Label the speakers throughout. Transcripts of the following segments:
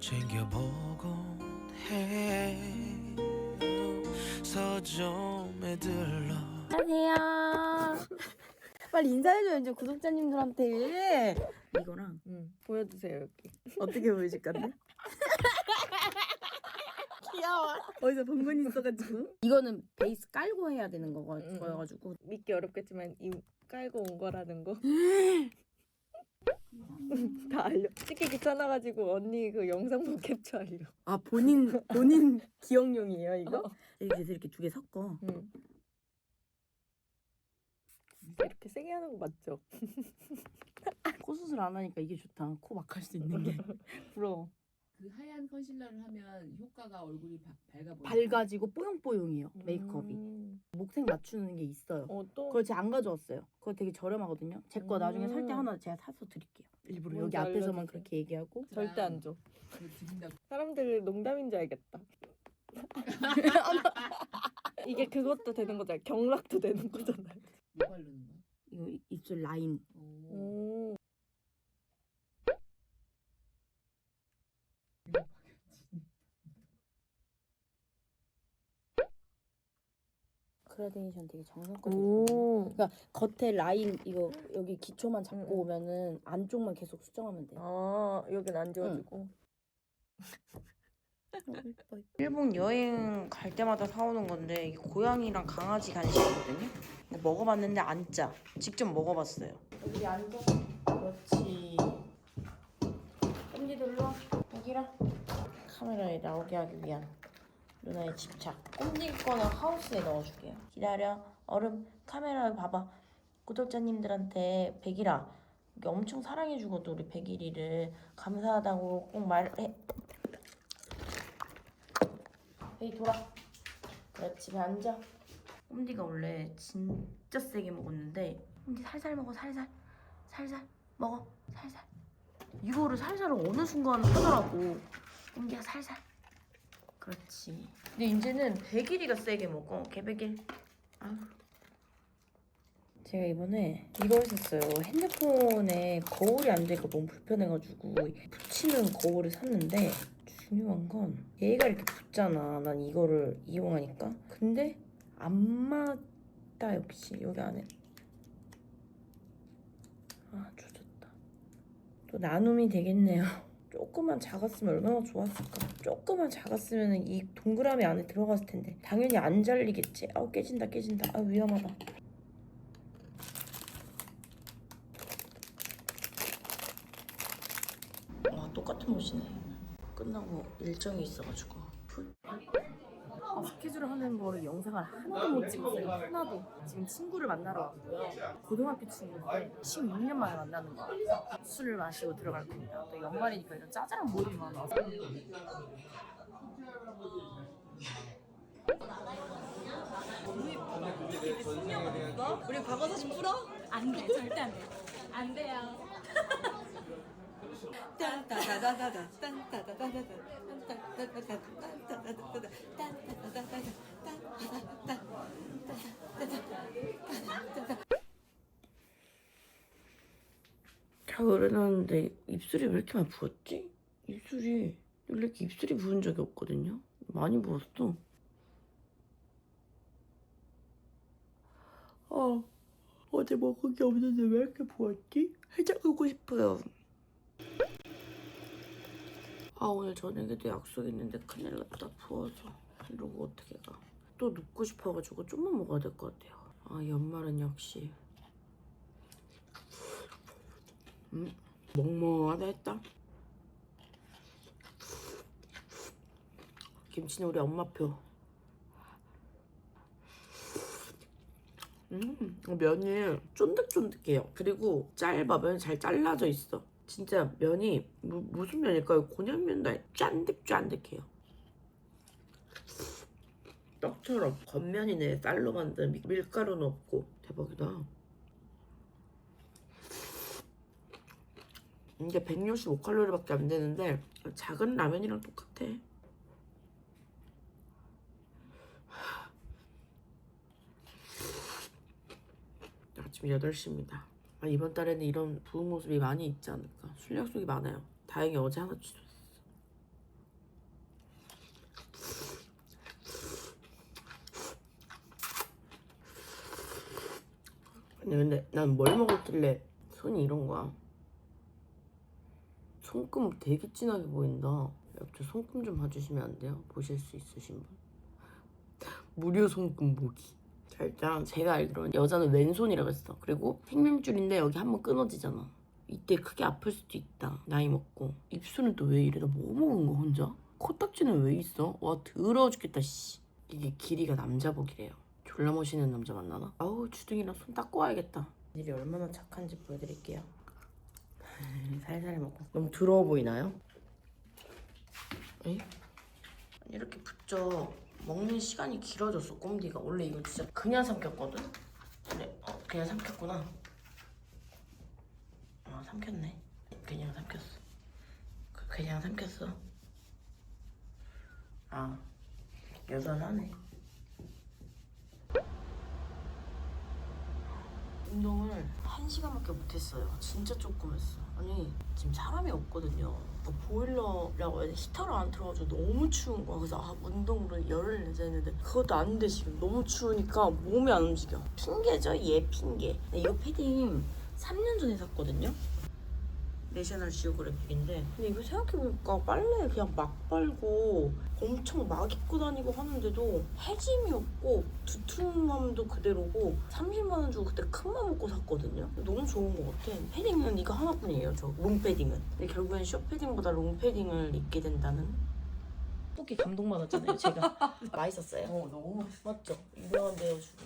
Speaker 1: 챙겨보곤 해 서점에 들러
Speaker 2: 안녕하세요. 빨리 인사해줘요 이제 구독자님들한테. 이거랑
Speaker 3: 응. 보여주세요 여기.
Speaker 2: 어떻게 보여줄 건데? 귀여워. 어디서 본 건 있어가지고. 이거는 베이스 깔고 해야 되는 거가-. 거여가지고.
Speaker 3: 믿기 어렵겠지만 이 깔고 온 거라는 거. 다 알려. 찍기 귀찮아가지고 언니 그 영상 보고 캡처하려.
Speaker 2: 아 본인 본인 기억용이에요 이거? 이렇게 해서 이렇게 두 개 섞어.
Speaker 3: 응. 이렇게 세게 하는 거 맞죠?
Speaker 2: 코 수술 안 하니까 이게 좋다. 코 막 할 수 있는 게 부러워.
Speaker 4: 그 하얀 컨실러를 하면 효과가 얼굴이 바- 밝아 보여.
Speaker 2: 밝아지고 뽀용뽀용해요 메이크업이.
Speaker 3: 음.
Speaker 2: 목색 맞추는 게 있어요.
Speaker 3: 어 또.
Speaker 2: 그걸 제가 안 가져왔어요. 그거 되게 저렴하거든요. 제 거 나중에 살 때
Speaker 3: 음.
Speaker 2: 하나 제가 사서 드릴게요. 일부러
Speaker 3: 뭔지
Speaker 2: 여기 앞에서만
Speaker 3: 알려주세요.
Speaker 2: 그렇게 얘기하고.
Speaker 3: 절대 안 줘. 사람들 농담인 줄 알겠다. 이게 그것도 되는 거잖아. 경락도 되는 거잖아요.
Speaker 4: 뭐 바르는 거야?
Speaker 2: 이거 이- 입술 라인.
Speaker 4: 오.
Speaker 3: 오.
Speaker 2: 그라데이션 되게 정성껏.
Speaker 3: 오.
Speaker 2: 그러니까 겉에 라인 이거 여기 기초만 잡고
Speaker 3: 응, 응.
Speaker 2: 오면은 안쪽만 계속 수정하면 돼요.
Speaker 3: 아 여긴 안 지워지고.
Speaker 2: 일본 여행 갈 때마다 사오는 건데 이게 고양이랑 강아지 간식이거든요. 이거 먹어봤는데 안 짜. 직접 먹어봤어요. 여기 앉아. 그렇지. 와. 여기라. 카메라에 나오게 하기 위한 누나의 집착. 꼼지 거는 하우스에 넣어줄게요. 기다려. 얼음 카메라 봐봐. 구독자님들한테 백일아. 엄청 사랑해주거든 우리 백일이를 감사하다고 꼭 말해. 에이 돌아 그렇지 배 앉아 꼼디가 원래 진짜 세게 먹었는데 꼼디 살살 먹어 살살 살살 먹어 살살 이거를 살살을 어느 순간 하더라고 꼼디가 살살 그렇지 근데 이제는 백일이가 세게 먹어 개백일 아유 제가 이번에 이걸 샀어요 핸드폰에 거울이 안 되니까 너무 불편해가지고 붙이는 거울을 샀는데 중요한 건 얘가 이렇게 붙잖아. 난 이거를 이용하니까. 근데 안 맞다 역시 여기 안에. 아 조졌다. 또 나눔이 되겠네요. 조금만 작았으면 얼마나 좋았을까. 조금만 작았으면 이 동그라미 안에 들어갔을 텐데 당연히 안 잘리겠지. 아우 깨진다 깨진다. 아 위험하다. 와 똑같은 옷이네. 끝나고 일정이 있어가지고. 아, 스케줄을 하는 거를 영상을 하나도 못 찍었어요. 하나도. 지금 친구를 만나러 왔고요. 고등학교 친구인데 16년 만에 만나는 거예요. 술을 마시고 들어갈 겁니다. 또 연말이니까 이런 짜잘한 모임만 와서.
Speaker 3: 우리 과거 사진 풀어?
Speaker 5: 안 돼, 절대 안 돼. 안 돼요.
Speaker 2: 자고 일어났는데 입술이 왜 이렇게 많이 부었지? 입술이 원래 이렇게 입술이 부은 적이 없거든요. 많이 부었어. 아 어제 먹은 게 없는데 왜 이렇게 부었지? 해장하고 싶어요. 아 오늘 저녁에도 약속 있는데 큰일 났다 부어서 이러고 어떻게 가? 또 눕고 싶어가지고 좀만 먹어야 될 것 같아요. 아 연말은 역시 음, 먹먹하다 했다. 김치는 우리 엄마표. 음, 면이 쫀득쫀득해요. 그리고 면이 잘 잘라져 있어. 진짜 면이 무, 무슨 면일까요? 곤약면도 아니고 쫀득쫀득해요. 떡처럼 겉면이네 쌀로 만든 밀- 밀가루는 없고 대박이다. 이게 165칼로리밖에 안 되는데 작은 라면이랑 똑같아. 아침 8시입니다. 아, 이번 달에는 이런 부은 모습이 많이 있지 않을까. 술 약속이 많아요. 다행히 어제 하나 취소했어. 아니 근데 난 뭘 먹었길래 손이 이런 거야. 손금 되게 진하게 보인다. 옆쪽 손금 좀 봐주시면 안 돼요? 보실 수 있으신 분? 무료 손금 보기. 자 일단 제가 알기로는 여자는 왼손이라고 했어. 그리고 생명줄인데 여기 한번 끊어지잖아. 이때 크게 아플 수도 있다. 나이 먹고. 입술은 또 왜 이래? 나 뭐 먹은 거 혼자? 코딱지는 왜 있어? 와 더러워 죽겠다 씨. 이게 길이가 남자복이래요. 졸라 멋있는 남자 만나나? 아우 주둥이랑 손 닦고 와야겠다. 일이 얼마나 착한지 보여드릴게요. 살살 먹고. 너무 더러워 보이나요? 에이? 이렇게 붙죠 먹는 시간이 길어졌어 꼼디가. 원래 이거 진짜 그냥 삼켰거든? 근데 어 그냥 삼켰구나. 아 삼켰네. 그냥 삼켰어. 그- 그냥 삼켰어. 아 여전하네 운동을 한 시간밖에 못했어요. 진짜 조금 했어. 아니 지금 사람이 없거든요. 뭐 보일러라고 히터를 안 틀어가지고 너무 추운 거야. 그래서 아 운동으로 열을 내자 했는데 그것도 안 돼 지금 너무 추우니까 몸이 안 움직여. 핑계죠 얘 핑계. 이거 패딩 3년 전에 샀거든요. 내셔널 지오그래픽인데. 근데 이거 생각해보니까 빨래 그냥 막 빨고 엄청 막 입고 다니고 하는데도 해짐이 없고 두툼함도 그대로고 30만 원 주고 그때 큰 맘 먹고 샀거든요. 너무 좋은 것 같아. 패딩은 이거 하나뿐이에요 저. 롱패딩은. 근데 결국엔 쇼패딩보다 롱패딩을 입게 된다는? 떡볶이 감동받았잖아요 제가. 맛있었어요? 어 너무 맛있어 맞죠? 유명한데요 주로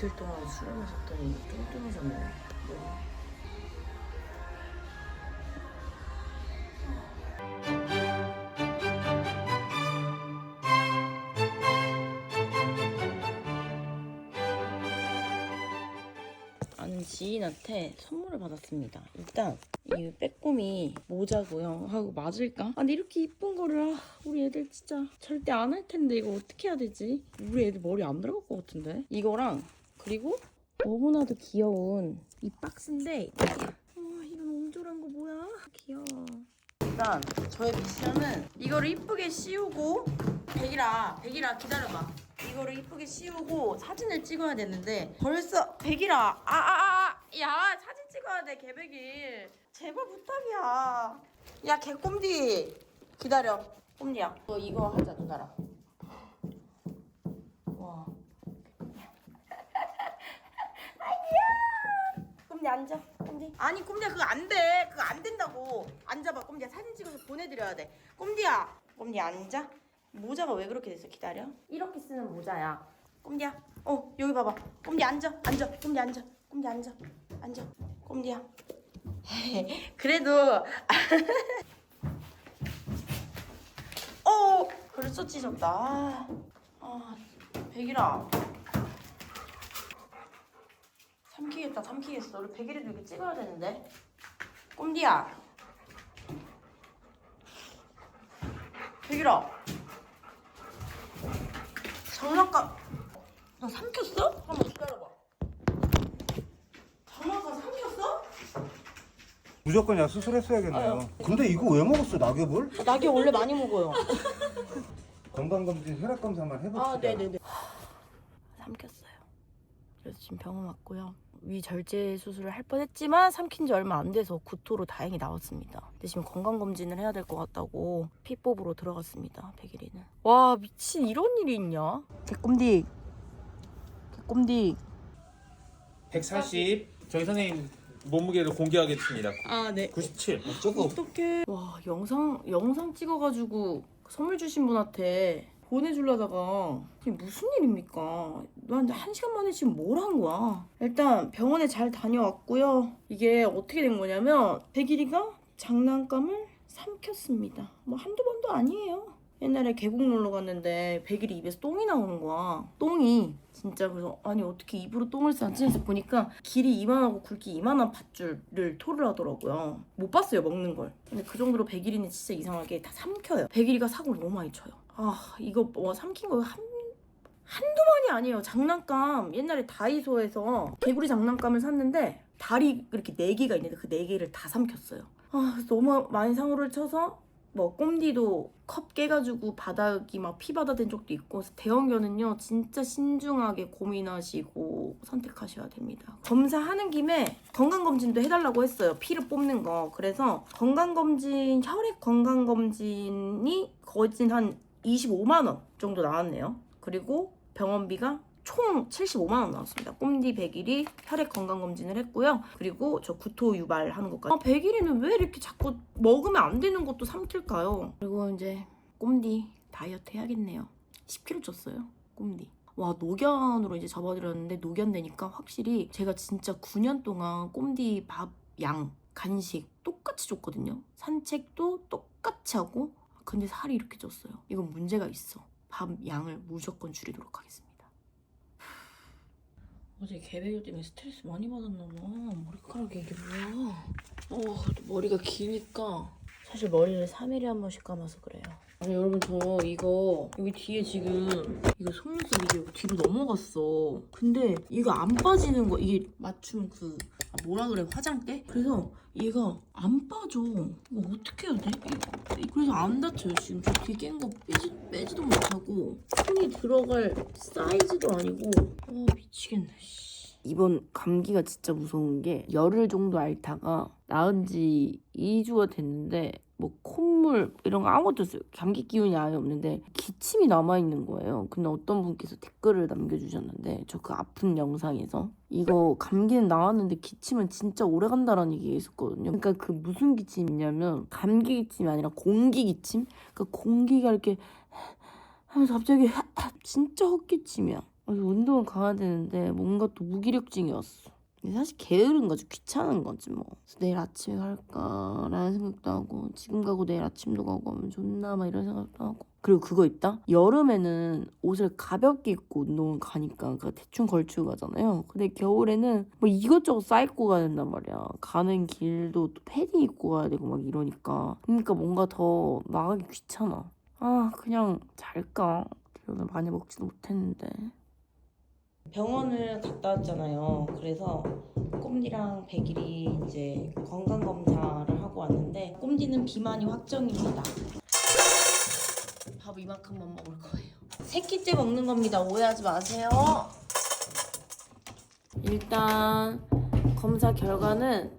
Speaker 2: 이틀 동안 술을 마셨더니 뚱뚱해졌네. 아는 지인한테 선물을 받았습니다. 일단 이 빼꼼이 모자고요. 하고 맞을까? 아 근데 이렇게 이쁜 거를 아, 우리 애들 진짜 절대 안 할 텐데 이거 어떻게 해야 되지? 우리 애들 머리 안 들어갈 것 같은데? 이거랑 그리고 너무나도 귀여운 이 박스인데 아 이런 옹졸한 거 뭐야? 귀여워. 일단 저의 미션은 이거를 이쁘게 씌우고 백이라 백이라 기다려봐. 이거를 이쁘게 씌우고 사진을 찍어야 되는데 벌써 백이라. 아아아 야 사진 찍어야 돼 개백일 제발 부탁이야. 야 개꼼디. 기다려. 꼼디야. 너 이거 하자 누나랑 꼼디 앉아 꼼디 아니 꼼디야 그거 안 돼. 그거 안 된다고. 앉아봐. 꼼디야 사진 찍어서 보내드려야 돼. 꼼디야. 꼼디 앉아? 모자가 왜 그렇게 됐어? 기다려. 이렇게 쓰는 모자야. 꼼디야. 어 여기 봐봐. 꼼디 앉아 앉아. 꼼디 앉아 꼼디 앉아. 앉아. 꼼디야. 그래도 어 벌써 찢었다. 아, 아 백이라 삼키겠다 삼키겠어. 우리 백일이도 이렇게 찍어야 되는데. 꼼디야. 백일아. 장난감. 너 삼켰어? 한번 기다려봐. 장난감 삼켰어?
Speaker 6: 무조건 약 수술했어야겠네요. 근데 이거 왜 먹었어 낙엽을?
Speaker 2: 낙이 원래 많이 먹어요.
Speaker 6: 건강검진 혈액 검사만 해봅시다.
Speaker 2: 아 네네네. 삼켰어요. 그래서 지금 병원 왔고요 위 절제 수술을 할 뻔했지만 삼킨 지 얼마 안 돼서 구토로 다행히 나왔습니다. 근데 지금 건강검진을 해야 될 것 같다고 피 뽑으러 들어갔습니다 백일이는. 와 미친 이런 일이 있냐? 개꼼디. 개꼼디.
Speaker 7: 140 저희 선생님 몸무게를 공개하겠습니다.
Speaker 2: 아 네.
Speaker 7: 97.
Speaker 6: 저거
Speaker 2: 어떡해. 와, 영상, 영상 찍어가지고 선물 주신 분한테 보내주려다가 이게 무슨 일입니까? 너한테 한 시간 만에 지금 뭘 한 거야? 일단 병원에 잘 다녀왔고요. 이게 어떻게 된 거냐면 백일이가 장난감을 삼켰습니다. 뭐 한두 번도 아니에요. 옛날에 계곡 놀러 갔는데 백일이 입에서 똥이 나오는 거야. 똥이 진짜 그래서 아니 어떻게 입으로 똥을 싸지 해서 보니까 길이 이만하고 굵기 이만한 밧줄을 토를 하더라고요. 못 봤어요 먹는 걸. 근데 그 정도로 백일이는 진짜 이상하게 다 삼켜요. 백일이가 사고를 너무 많이 쳐요. 아 이거 뭐 삼킨 거 한. 한두 번이 아니에요. 장난감. 옛날에 다이소에서 개구리 장난감을 샀는데 다리 이렇게 네 개가 있는데 그 네 개를 다 삼켰어요. 아, 너무 많이 상호를 쳐서 뭐 꼼디도 컵 깨가지고 바닥이 막 피바다 된 적도 있고 대형견은요 진짜 신중하게 고민하시고 선택하셔야 됩니다 검사하는 김에 건강검진도 해달라고 했어요 피를 뽑는 거 그래서 건강검진 혈액 건강검진이 거진 한 25만 원 정도 나왔네요 그리고 병원비가 총 75만 원 나왔습니다. 꼼디 100일이 혈액 건강 검진을 했고요. 그리고 저 구토 유발하는 것까지. 아, 100일이는 왜 이렇게 자꾸 먹으면 안 되는 것도 삼킬까요? 그리고 이제 꼼디 다이어트 해야겠네요. 10kg 쪘어요. 꼼디. 와 노견으로 이제 접어들었는데 노견 되니까 확실히 제가 진짜 9년 동안 꼼디 밥 양 간식 똑같이 줬거든요. 산책도 똑같이 하고 근데 살이 이렇게 쪘어요. 이건 문제가 있어. 밥 양을 무조건 줄이도록 하겠습니다. 어제 개배율 때문에 스트레스 많이 받았나 봐. 머리카락이 이게 뭐야? 어, 머리가 기니까 사실 머리를 3일에 한 번씩 감아서 그래요. 아니 여러분 저 이거 여기 뒤에 지금 이거 속눈썹 이게 뒤로 넘어갔어. 근데 이거 안 빠지는 거 이게 맞춤 그 아, 뭐라 그래 화장대? 그래서 얘가 안 빠져. 이거 어떻게 해야 돼? 이- 그래서 안 다쳐요. 지금 저 뒤에 깬거 빼지, 빼지도 못하고. 손이 들어갈 사이즈도 아니고. 아 미치겠네 씨. 이번 감기가 진짜 무서운 게 열흘 정도 앓다가 나은 지 2주가 됐는데 뭐 콧물 이런 거 아무것도 없어요. 감기 기운이 아예 없는데 기침이 남아 있는 거예요. 근데 어떤 분께서 댓글을 남겨 주셨는데 저 그 아픈 영상에서 이거 감기는 나왔는데 기침은 진짜 오래 간다라는 얘기가 있었거든요. 그러니까 그 무슨 기침이냐면 감기 기침이 아니라 공기 기침? 그러니까 공기가 이렇게 하면서 갑자기 진짜 헛기침이야. 그래서 운동을 가야 되는데 뭔가 또 무기력증이었어. 근데 사실 게으른 거지 귀찮은 거지 뭐. 내일 아침에 갈까라는 생각도 하고 지금 가고 내일 아침도 가고 하면 좋나 막 이런 생각도 하고. 그리고 그거 있다. 여름에는 옷을 가볍게 입고 운동을 가니까 그러니까 대충 걸치고 가잖아요. 근데 겨울에는 뭐 이것저것 쌓입고 가야 된단 말이야. 가는 길도 또 패딩 입고 가야 되고 막 이러니까. 그러니까 뭔가 더 나가기 귀찮아. 아 그냥 잘까. 오늘 많이 먹지도 못했는데. 병원을 갔다 왔잖아요. 그래서 꼼디랑 백일이 이제 건강 검사를 하고 왔는데 꼼디는 비만이 확정입니다. 밥 이만큼만 먹을 거예요. 세 끼째 먹는 겁니다. 오해하지 마세요. 일단 검사 결과는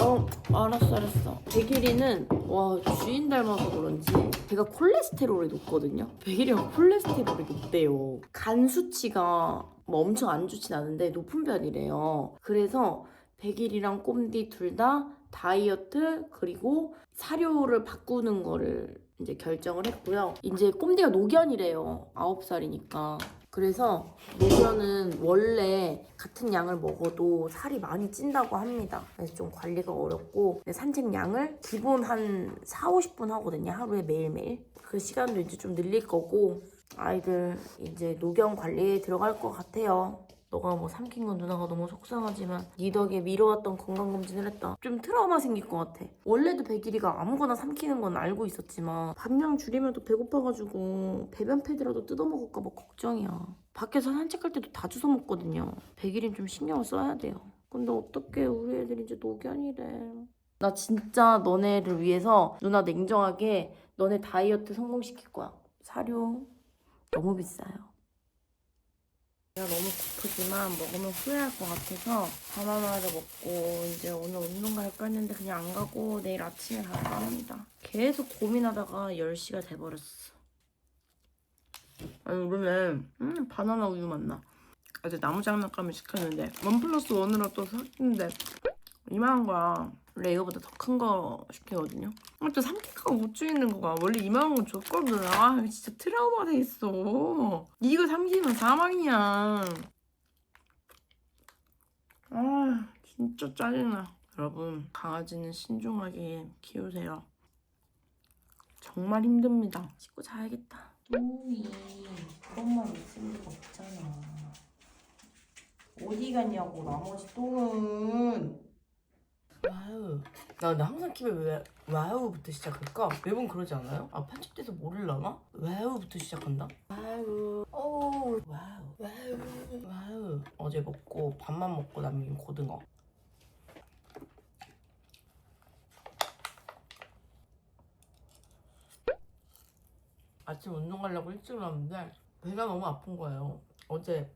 Speaker 2: 어 알았어 알았어 백일이는 와 주인 닮아서 그런지 제가 콜레스테롤이 높거든요 백일이가 콜레스테롤이 높대요 간 수치가 뭐 엄청 안 좋진 않은데 높은 편이래요 그래서 백일이랑 꼼디 둘 다 다이어트 그리고 사료를 바꾸는 거를 이제 결정을 했고요 이제 꼼디가 노견이래요 9살이니까 그래서 노견은 원래 같은 양을 먹어도 살이 많이 찐다고 합니다. 그래서 좀 관리가 어렵고 산책량을 기본 한 4, 50분 하거든요. 하루에 매일매일. 그 시간도 이제 좀 늘릴 거고 아이들 이제 노견 관리에 들어갈 것 같아요. 너가 뭐 삼킨 건 누나가 너무 속상하지만 네 덕에 미뤄왔던 건강검진을 했다. 좀 트라우마 생길 것 같아. 원래도 백일이가 아무거나 삼키는 건 알고 있었지만 밥량 줄이면 또 배고파가지고 배변 패드라도 뜯어먹을까 봐 걱정이야. 밖에서 산책할 때도 다 주워 먹거든요. 백일은 좀 신경을 써야 돼요. 근데 어떻게 우리 애들이 이제 노견이래. 나 진짜 너네를 위해서 누나 냉정하게 너네 다이어트 성공시킬 거야. 사료 너무 비싸요. 내가 너무 고프지만 먹으면 후회할 것 같아서 바나나를 먹고 이제 오늘 운동 갈까 했는데 그냥 안 가고 내일 아침에 갈까 합니다. 계속 고민하다가 10시가 돼버렸어. 아니 요즘에 음, 바나나 우유 맛나. 어제 나무 장난감을 시켰는데 원 플러스 원으로 또 샀는데 이만한 거야. 원래 이거보다 더 큰 거 시키거든요. 근데 삼키가 못 주있는 거가 원래 이만한 거 줬거든. 아 진짜 트라우마 돼 있어. 이거 삼키면 사망이야. 아 진짜 짜증나. 여러분 강아지는 신중하게 키우세요. 정말 힘듭니다. 씻고 자야겠다. 똥이 그것만 있을 리가 없잖아. 어디 갔냐고 나머지 똥은. 와우. 나 근데 항상 킵에 왜 와우부터 시작할까? 매번 그러지 않아요? 아 편집돼서 모를라나? 와우부터 시작한다? 와우. 오 와우. 와우. 와우. 어제 먹고 밥만 먹고 남긴 고등어. 아침 운동 가려고 일찍 일어났는데 배가 너무 아픈 거예요. 어제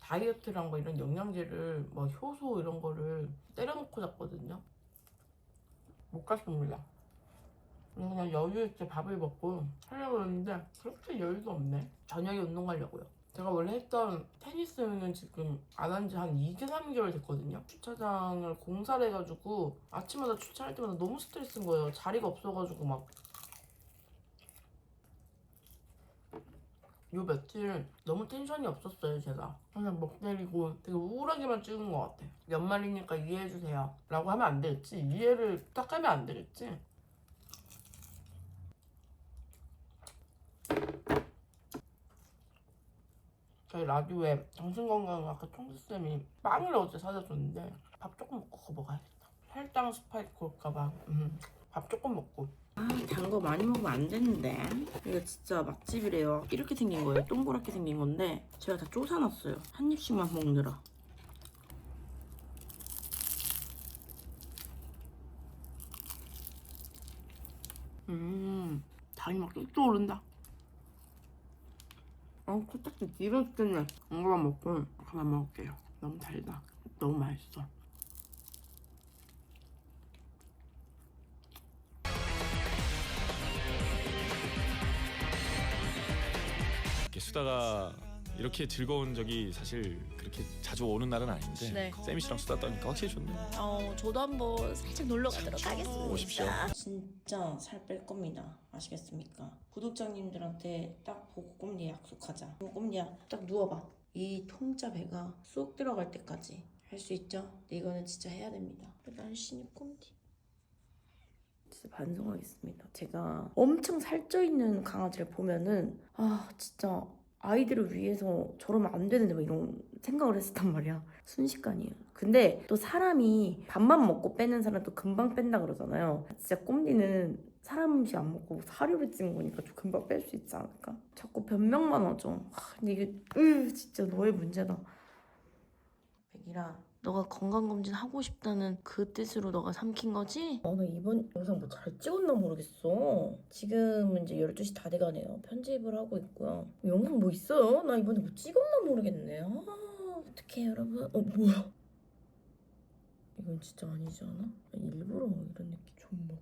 Speaker 2: 다이어트랑 뭐 이런 영양제를 뭐 효소 이런 거를 때려놓고 잤거든요. 못 갔습니다. 그냥 여유 있게 밥을 먹고 하려고 했는데 그렇게 여유가 없네. 저녁에 운동 가려고요. 제가 원래 했던 테니스는 지금 안 한 지 한 2, 3개월 됐거든요. 주차장을 공사를 해가지고 아침마다 주차할 때마다 너무 스트레스인 거예요. 자리가 없어가지고 막. 요 며칠 너무 텐션이 없었어요, 제가. 항상 먹 때리고 되게 우울하게만 찍은 것 같아. 연말이니까 이해해주세요. 라고 하면 안 되겠지. 이해를 딱 하면 안 되겠지. 저희 라디오에 정신건강학과 총수쌤이 빵을 어제 사다 줬는데 밥 조금 먹고 먹어야겠다. 혈당 스파이크 올까봐 음, 밥 조금 먹고. 아, 단 거 많이 먹으면 안 되는데. 이거 진짜 맛집이래요. 이렇게 생긴 거예요. 동그랗게 생긴 건데 제가 다 쪼사놨어요. 한 입씩만 먹느라. 음, 당이 막 뚝뚝 오른다. 어, 코딱지 뜨네. 이거만 먹고 그만 먹을게요. 너무 달다. 너무 맛있어.
Speaker 8: 이렇게 수다가 이렇게 즐거운 적이 사실 그렇게 자주 오는 날은 아닌데
Speaker 5: 네.
Speaker 8: 쌤이 씨랑 수다 떠니까 확실히 좋네요.
Speaker 5: 어, 저도 한번 살짝 놀러 가도록 하겠습니다.
Speaker 8: 오십시오.
Speaker 2: 진짜 살 뺄 겁니다. 아시겠습니까? 구독자님들한테 딱 보고 꼼니 약속하자. 꼼니야, 딱 누워봐. 이 통짜 배가 쏙 들어갈 때까지 할 수 있죠? 근데 이거는 진짜 해야 됩니다. 난 신입 꼼니. 진짜 반성하겠습니다. 제가 엄청 살쪄 있는 강아지를 보면은 아 진짜 아이들을 위해서 저러면 안 되는데 막 이런 생각을 했었단 말이야. 순식간이에요. 근데 또 사람이 밥만 먹고 빼는 사람도 금방 뺀다 그러잖아요. 진짜 꼼디는 사람 음식 안 먹고 사료를 찍은 거니까 좀 금방 뺄 수 있지 않을까? 자꾸 변명만 하죠. 하, 근데 이게 으 진짜 너의 문제다. 백이라 너가 건강검진 하고 싶다는 그 뜻으로 너가 삼킨 거지? 아, 나 이번 영상 뭐 잘 찍었나 모르겠어. 지금 이제 12시 다 돼가네요. 편집을 하고 있고요. 영상 뭐 있어요? 나 이번에 뭐 찍었나 모르겠네. 아, 어떡해, 여러분. 어, 뭐야? 이건 진짜 아니지 않아? 일부러 이런 느낌 존맛.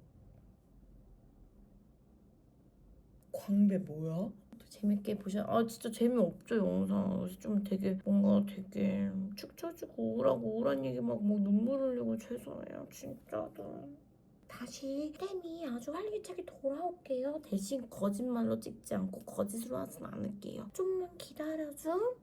Speaker 2: 광배 뭐야? 재밌게 보셔. 아 진짜 재미없죠 영상. 그래서 좀 되게 뭔가 되게 축 처지고 우울하고 우울한 얘기 막뭐 눈물 흘리고 죄송해요 진짜로. 다시 쌤이 아주 활기차게 돌아올게요. 대신 거짓말로 찍지 않고 거짓으로 하진 않을게요. 좀만 기다려줘.